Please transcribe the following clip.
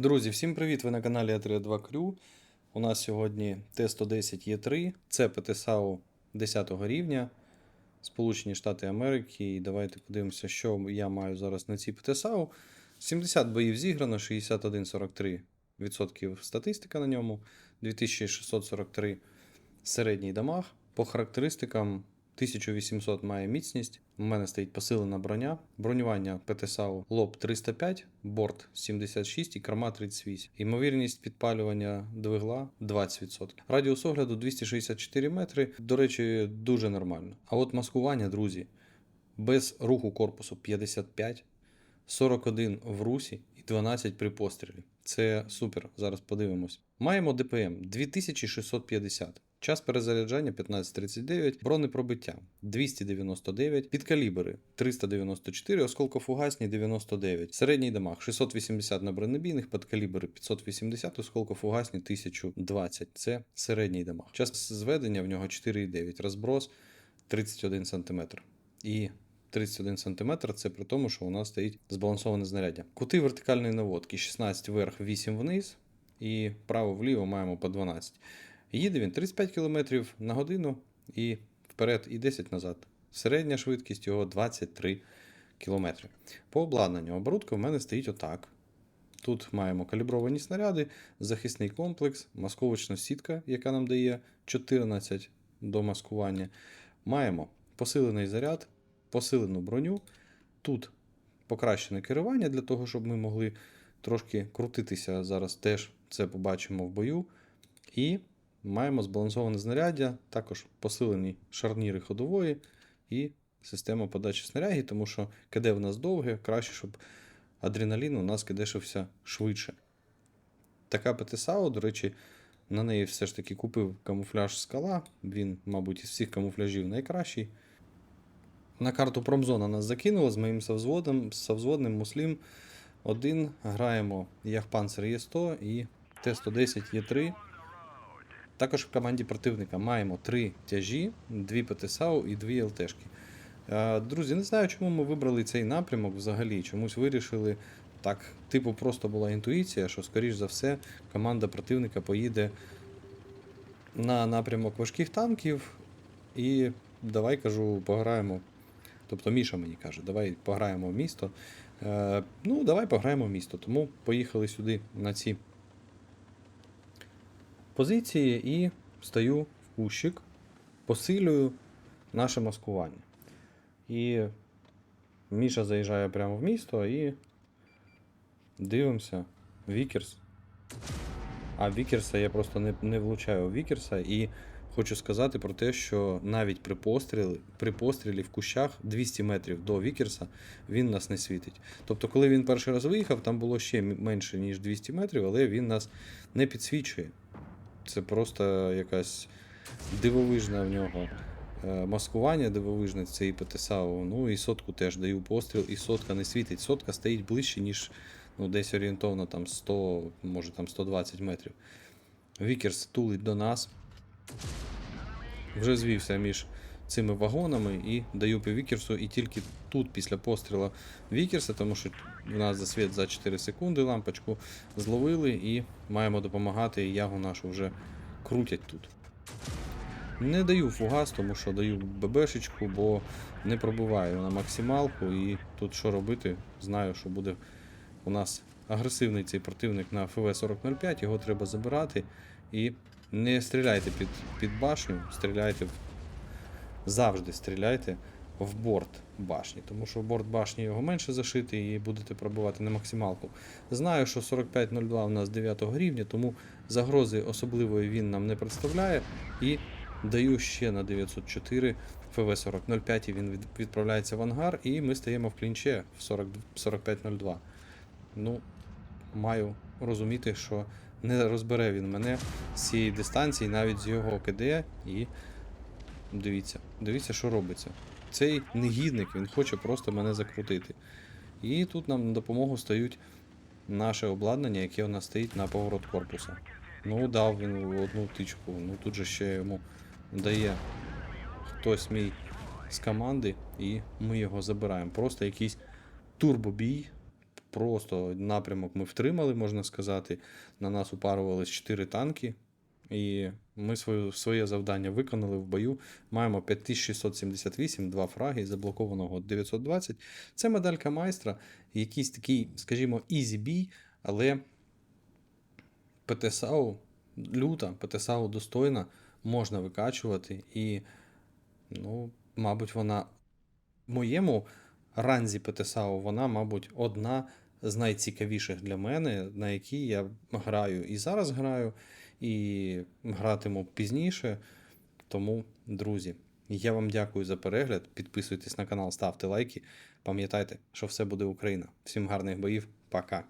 Друзі, всім привіт! Ви на каналі А32 Крю. У нас сьогодні Т-110Е3, це ПТСАУ 10 рівня, Сполучені Штати Америки. І давайте подивимося, що я маю зараз на цій ПТСАУ. 70 боїв зіграно, 61,43% статистика на ньому, 2643 середній дамаг. По характеристикам 1800 має міцність. У мене стоїть посилена броня. Бронювання ПТСАУ лоб 305, борт 76 і корма 38. Ймовірність підпалювання двигла 20%. Радіус огляду 264 метри. До речі, дуже нормально. А от маскування, друзі, без руху корпусу 55, 41 в русі і 12 при пострілі. Це супер. Зараз подивимось. Маємо ДПМ 2650. Час перезаряджання 1539, бронепробиття 299, підкалібри 394, осколкофугасні 99, середній дамаг 680 на бронебійних, підкалібри 580, осколкофугасні 1020. Це середній дамаг. Час зведення в нього 4,9, розброс 31 см. І 31 см це при тому, що у нас стоїть збалансоване знаряддя. Кути вертикальної наводки 16 вверх, 8 вниз, і право-вліво маємо по 12. Їде він 35 км на годину і вперед, і 10 назад. Середня швидкість його 23 км. По обладнанню оборудка в мене стоїть отак. Тут маємо калібровані снаряди, захисний комплекс, масковочна сітка, яка нам дає 14 до маскування. Маємо посилений заряд, посилену броню. Тут покращене керування для того, щоб ми могли трошки крутитися. Зараз теж це побачимо в бою. І маємо збалансоване знаряддя, також посилені шарніри ходової і система подачі снаряги, тому що КД в нас довге, краще, щоб адреналін у нас кидешився швидше. Така ПТСАУ, до речі, на неї все ж таки купив камуфляж скала. Він, мабуть, із всіх камуфляжів найкращий. На карту промзона нас закинуло з моїм совзводом, совзводним муслім. Один граємо Яхпанцер Є100 і Т-110 Є3. Також в команді противника маємо три тяжі, дві ПТСАУ і дві ЛТшки. Е, Друзі, не знаю, чому ми вибрали цей напрямок взагалі. Чомусь вирішили. Так, типу, просто була інтуїція, що, скоріш за все, команда противника поїде на напрямок важких танків. І давай кажу, пограємо. Тобто Міша мені каже, давай пограємо в місто. Е, ну, давай пограємо в місто. Тому поїхали сюди на ці позиції і стаю в кущик, посилюю наше маскування. І Міша заїжджає прямо в місто і дивимося. Вікерс. А Вікерса я просто не, не влучаю у Вікерса і хочу сказати про те, що навіть при пострілі, при пострілі в кущах 200 метрів до Вікерса він нас не світить. Тобто, коли він перший раз виїхав, там було ще менше, ніж 200 метрів, але він нас не підсвічує. Це просто якась дивовижна в нього е, маскування, дивовижне це і ПТСАУ. Ну і сотку теж даю постріл, і сотка не світить. Сотка стоїть ближче, ніж ну, десь орієнтовно там 100, може там 120 метрів. Вікерс тулить до нас. Вже звівся між цими вагонами і даю по Вікерсу, і тільки тут, після постріла Вікерса, тому що в нас засвіт за 4 секунди лампочку зловили і маємо допомагати, і ягу нашу вже крутять тут. Не даю фугас, тому що даю ББшечку, бо не пробиваю на максималку, і тут що робити, знаю, що буде у нас агресивний цей противник на ФВ-4005, його треба забирати. І не стріляйте під, під башню, стріляйте в завжди стріляйте в борт башні, тому що в борт башні його менше зашити і будете пробувати на максималку. Знаю, що 4502 у нас 9 рівня, тому загрози особливої він нам не представляє. І даю ще на 904 ФВ-4005 він відправляється в ангар, і ми стаємо в клінче в 40, 4502. Ну, маю розуміти, що не розбере він мене з цієї дистанції, навіть з його КД, і Дивіться, дивіться, що робиться. Цей негідник, він хоче просто мене закрутити. І тут нам на допомогу стають наше обладнання, яке у нас стоїть на поворот корпуса. Ну, дав він одну тичку. Ну тут же ще йому дає хтось мій з команди, і ми його забираємо. Просто якийсь турбобій просто напрямок ми втримали, можна сказати. На нас упарувались 4 танки, і ми свою, своє завдання виконали в бою. Маємо 5678, 2 фраги, заблокованого 920. Це медалька майстра, якийсь такий, скажімо, ізі бій, але ПТСАУ люта, ПТСАУ достойна, можна викачувати, і, ну, мабуть, вона в моєму ранзі ПТСАУ, вона, мабуть, одна з найцікавіших для мене, на якій я граю і зараз граю, і гратиму пізніше. Тому, друзі, я вам дякую за перегляд. Підписуйтесь на канал, ставте лайки. Пам'ятайте, що все буде Україна. Всім гарних боїв. Пока.